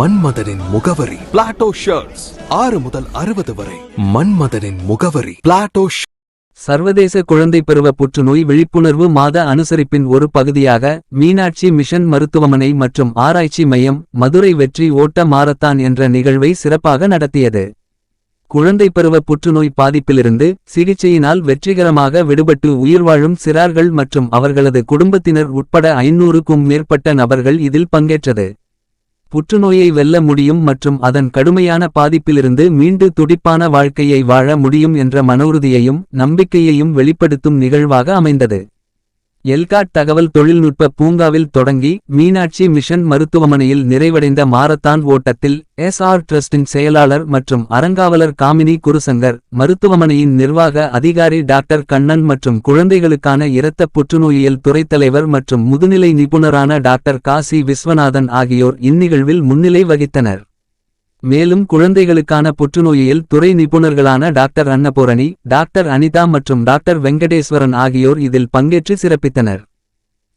மன்மதனின் முகவரி Plato shirts ஆறு முதல் அறுபது வரை மன்மதனின் முகவரி பிளாட்டோ சர்வதேச குழந்தை பருவ புற்றுநோய் விழிப்புணர்வு மாத அனுசரிப்பின் ஒரு பகுதியாக மீனாட்சி மிஷன் மருத்துவமனை மற்றும் ஆராய்ச்சி மையம் மதுரை வெற்றி ஓட்ட மாரத்தான் என்ற நிகழ்வை சிறப்பாக நடத்தியது. குழந்தை பருவ புற்றுநோய் பாதிப்பிலிருந்து சிகிச்சையினால் வெற்றிகரமாக விடுபட்டு உயிர் வாழும் சிறார்கள் மற்றும் அவர்களது குடும்பத்தினர் உட்பட ஐநூறுக்கும் மேற்பட்ட நபர்கள் இதில் பங்கேற்றது. புற்றுநோயை வெல்ல முடியும் மற்றும் அதன் கடுமையான பாதிப்பிலிருந்து மீண்டு துடிப்பான வாழ்க்கையை வாழ முடியும் என்ற மனவுறுதியையும் நம்பிக்கையையும் வெளிப்படுத்தும் நிகழ்வாக அமைந்தது. எல்காட் தகவல் தொழில்நுட்ப பூங்காவில் தொடங்கி மீனாட்சி மிஷன் மருத்துவமனையில் நிறைவடைந்த மாரத்தான் ஓட்டத்தில் எஸ் ஆர் செயலாளர் மற்றும் அறங்காவலர் காமினி குருசங்கர் மருத்துவமனையின் நிர்வாக அதிகாரி டாக்டர் கண்ணன் மற்றும் குழந்தைகளுக்கான இரத்த புற்றுநோயியல் துறைத்தலைவர் மற்றும் முதுநிலை நிபுணரான டாக்டர் காசி விஸ்வநாதன் ஆகியோர் இந்நிகழ்வில் முன்னிலை வகித்தனர். மேலும் குழந்தைகளுக்கான புற்றுநோயியல் துறை நிபுணர்களான டாக்டர் அன்னபூரணி டாக்டர் அனிதா மற்றும் டாக்டர் வெங்கடேஸ்வரன் ஆகியோர் இதில் பங்கேற்று சிறப்பித்தனர்.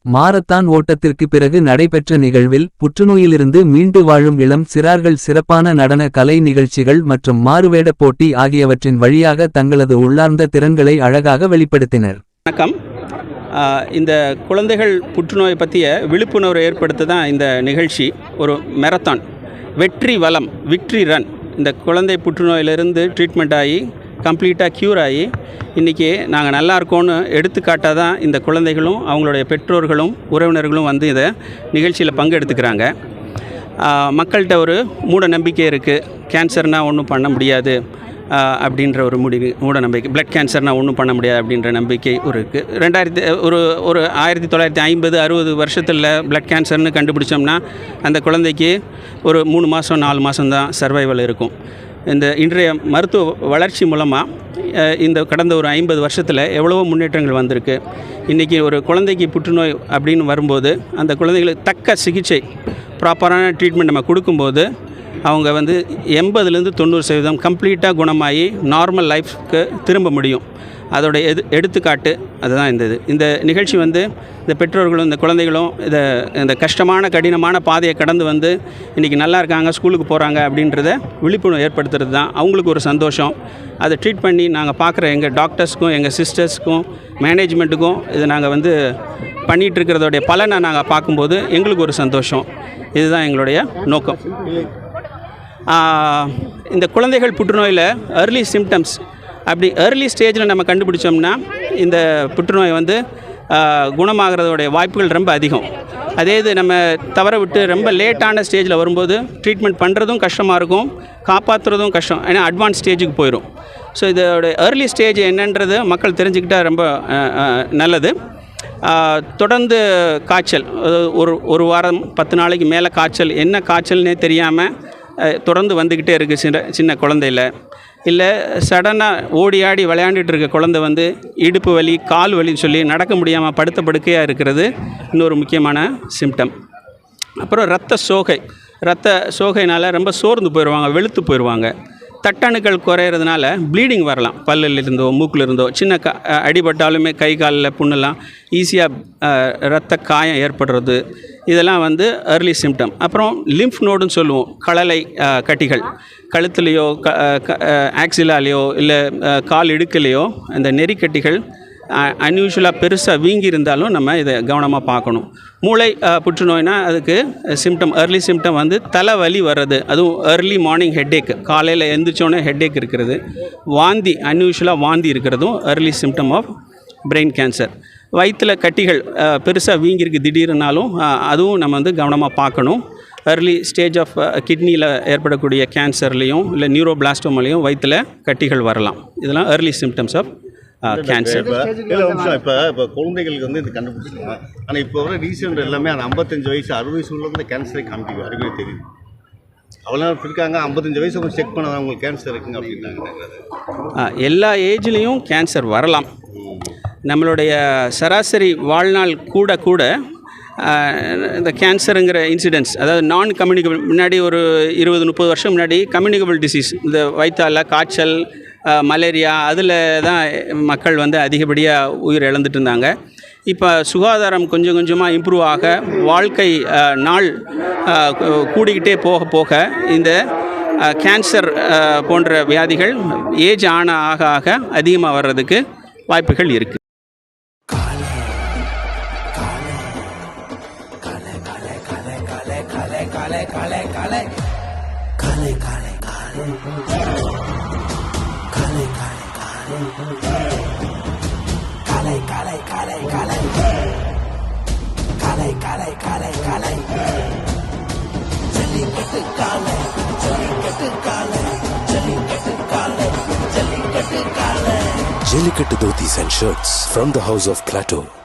மாரத்தான் ஓட்டத்திற்கு பிறகு நடைபெற்ற நிகழ்வில் புற்றுநோயிலிருந்து மீண்டு வாழும் இளம் சிறார்கள் சிறப்பான நடன கலை நிகழ்ச்சிகள் மற்றும் மாறுவேட போட்டி ஆகியவற்றின் வழியாக தங்களது உள்ளார்ந்த திறன்களை அழகாக வெளிப்படுத்தினர். வணக்கம். இந்த குழந்தைகள் புற்றுநோய் பற்றிய விழிப்புணர்வு ஏற்படுத்த தான் இந்த நிகழ்ச்சி ஒரு மெரத்தான் வெற்றி வளம் விக்ட்ரி ரன் இந்த குழந்தை புற்றுநோயிலிருந்து ட்ரீட்மெண்ட் ஆகி கம்ப்ளீட்டாக க்யூர் ஆகி இன்றைக்கி நாங்கள் நல்லா இருக்கோன்னு எடுத்துக்காட்டாக தான் இந்த குழந்தைகளும் அவங்களுடைய பெற்றோர்களும் உறவினர்களும் வந்து இதை நிகழ்ச்சியில் பங்கெடுத்துக்கிறாங்க. மக்கள்கிட்ட ஒரு மூட நம்பிக்கை இருக்குது கேன்சர்னால் ஒன்றும் பண்ண முடியாது. அப்படின்ற ஒரு முடிவு மூட நம்பிக்கை பிளட் கேன்சர்னால் ஒன்றும் பண்ண முடியாது அப்படின்ற நம்பிக்கை ஒரு இருக்குது ரெண்டாயிரத்தி ஒரு ஒரு ஆயிரத்தி தொள்ளாயிரத்தி ஐம்பது அறுபது வருஷத்தில் பிளட் கேன்சர்னு கண்டுபிடிச்சோம்னா அந்த குழந்தைக்கு ஒரு மூணு மாதம் நாலு மாதம் தான் சர்வைவல் இருக்கும். இந்த இன்றைய மருத்துவ வளர்ச்சி மூலமாக இந்த கடந்த ஒரு ஐம்பது வருஷத்தில் எவ்வளவோ முன்னேற்றங்கள் வந்திருக்கு. இன்றைக்கி ஒரு குழந்தைக்கு புற்றுநோய் அப்படின்னு வரும்போது அந்த குழந்தைகளுக்கு தக்க சிகிச்சை ப்ராப்பரான ட்ரீட்மெண்ட் நம்ம கொடுக்கும்போது அவங்க வந்து எண்பதுலேருந்து தொண்ணூறு சதவீதம் கம்ப்ளீட்டாக குணமாகி நார்மல் லைஃப்க்கு திரும்ப முடியும். அதோட எது எடுத்துக்காட்டு அதுதான் இந்த இது. இந்த நிகழ்ச்சி வந்து இந்த பெற்றோர்களும் இந்த குழந்தைகளும் இதை இந்த கஷ்டமான கடினமான பாதையை கடந்து வந்து இன்றைக்கி நல்லா இருக்காங்க ஸ்கூலுக்கு போகிறாங்க அப்படின்றத விழிப்புணர்வு ஏற்படுத்துறது தான் அவங்களுக்கு ஒரு சந்தோஷம். அதை ட்ரீட் பண்ணி நாங்கள் பார்க்குற எங்கள் டாக்டர்ஸ்க்கும் எங்கள் சிஸ்டர்ஸ்க்கும் மேனேஜ்மெண்ட்டுக்கும் இதை நாங்கள் வந்து பண்ணிகிட்டு இருக்கிறதோடைய பலனை நாங்கள் பார்க்கும்போது எங்களுக்கு ஒரு சந்தோஷம். இதுதான் எங்களுடைய நோக்கம். இந்த குழந்தைகள் புற்றுநோயில் ஏர்லி சிம்டம்ஸ் அப்படி ஏர்லி ஸ்டேஜில் நம்ம கண்டுபிடிச்சோம்னா இந்த புற்றுநோய் வந்து ஆஹ் குணமாகிறதோடைய வாய்ப்புகள் ரொம்ப அதிகம். அதே இது நம்ம தவற விட்டு ரொம்ப லேட்டான ஸ்டேஜில் வரும்போது ட்ரீட்மெண்ட் பண்ணுறதும் கஷ்டமாக இருக்கும் காப்பாற்றுறதும் கஷ்டம். ஏன்னா அட்வான்ஸ் ஸ்டேஜுக்கு போயிடும் ஸோ இதோட ஏர்லி ஸ்டேஜ் என்னன்றது மக்கள் தெரிஞ்சுக்கிட்டால் ரொம்ப நல்லது. தொடர்ந்து காய்ச்சல். ஒரு ஒரு வாரம் பத்து நாளைக்கு மேலே காய்ச்சல் என்ன காய்ச்சல்னே தெரியாமல் தொடர்ந்து வந்துக்கிட்டே இருக்குது சின்ன சின்ன குழந்தையில. இல்லை சடனாக ஓடி ஆடி விளையாண்டுட்டு இருக்க குழந்தை வந்து இடுப்பு வலி கால் வலின்னு சொல்லி நடக்க முடியாமல் படுத்த படுக்கையாக இருக்கிறது இன்னொரு முக்கியமான சிம்டம் அப்புறம் ரத்த சோகை. ரத்த சோகைனால் ரொம்ப சோர்ந்து போயிடுவாங்க வெளுத்து போயிடுவாங்க தட்டணுக்கள் குறையிறதுனால ப்ளீடிங் வரலாம். பல்லில் இருந்தோ மூக்கில் இருந்தோ சின்ன க அடிபட்டாலுமே கை காலில் புண்ணெல்லாம் ஈஸியாக ரத்த காயம் ஏற்படுறது. இதெல்லாம் வந்து ஏர்லி சிம்டம் அப்புறம் லிம்ஃப் நோடுன்னு சொல்லுவோம். கழலை கட்டிகள். கழுத்துலேயோ க ஆக்சிலாலேயோ இல்லை கால் இடுக்கலையோ அந்த நெறிக்கட்டிகள் அன்யூஷுவலாக பெருசாக வீங்கி இருந்தாலும் நம்ம இதை கவனமாக பார்க்கணும். மூளை புற்றுநோய்னா அதுக்கு சிம்டம் ஏர்லி சிம்டம் வந்து தலைவலி வர்றது. அதுவும் ஏர்லி மார்னிங் ஹெட்டேக் காலையில் எழுந்திரிச்சோன்னே ஹெட்டேக் இருக்கிறது. வாந்தி அன்யூஷுவலாக வாந்தி இருக்கிறதும் early symptom of brain cancer வயிற்றில் கட்டிகள் பெருசாக வீங்கிருக்கு திடீர்னாலும் அதுவும் நம்ம வந்து கவனமாக பார்க்கணும். ஏர்லி ஸ்டேஜ் ஆஃப் கிட்னியில் ஏற்படக்கூடிய கேன்சர்லேயும் இல்லை நியூரோபிளாஸ்டோமாலையும் வயிற்றில் கட்டிகள் வரலாம். இதெல்லாம் ஏர்லி சிம்டம்ஸ் ஆஃப் கேன்சர் இப்போ இல்லை நிமிஷம் இப்போ இப்போ குழந்தைகளுக்கு வந்து இது கண்டுபிடிச்சிக்கலாம் ஆனால் இப்போ வர ரீசெண்ட் எல்லாமே அந்த ஐம்பத்தஞ்சு வயசு அறுபது வயசு உள்ளவங்க கேன்சரை காமிக்கும் அறிவே தெரியுது. அவ்வளோ இருக்காங்க. ஐம்பத்தஞ்சு வயசு அவங்க செக் பண்ண அவங்களுக்கு கேன்சர் இருக்குங்க அப்படின்னாங்க. எல்லா ஏஜ்லேயும் கேன்சர் வரலாம். நம்மளுடைய சராசரி வாழ்நாள் கூட கூட இந்த கேன்சருங்கிற இன்சிடென்ட்ஸ் அதாவது நான் கம்யூனிகபிள் முன்னாடி ஒரு இருபது முப்பது வருஷம் முன்னாடி கம்யூனிகபிள் டிசீஸ் இந்த வயிற்றால காய்ச்சல் மலேரியா அதில் தான் மக்கள் வந்து அதிகப்படியாக உயிர் இழந்துட்டு இருந்தாங்க இப்போ சுகாதாரம் கொஞ்சம் கொஞ்சமாக இம்ப்ரூவ் ஆக வாழ்க்கை நாள் கூடிக்கிட்டே போக போக இந்த கேன்சர் போன்ற வியாதிகள் ஏஜ் ஆன ஆக ஆக அதிகமாக வர்றதுக்கு வாய்ப்புகள் இருக்குது Jelly get the kale. Jelly get the kale. Jelly get the kale. Jelly get the kale. Jelly get the dhotis and shirts from the house of Plateau.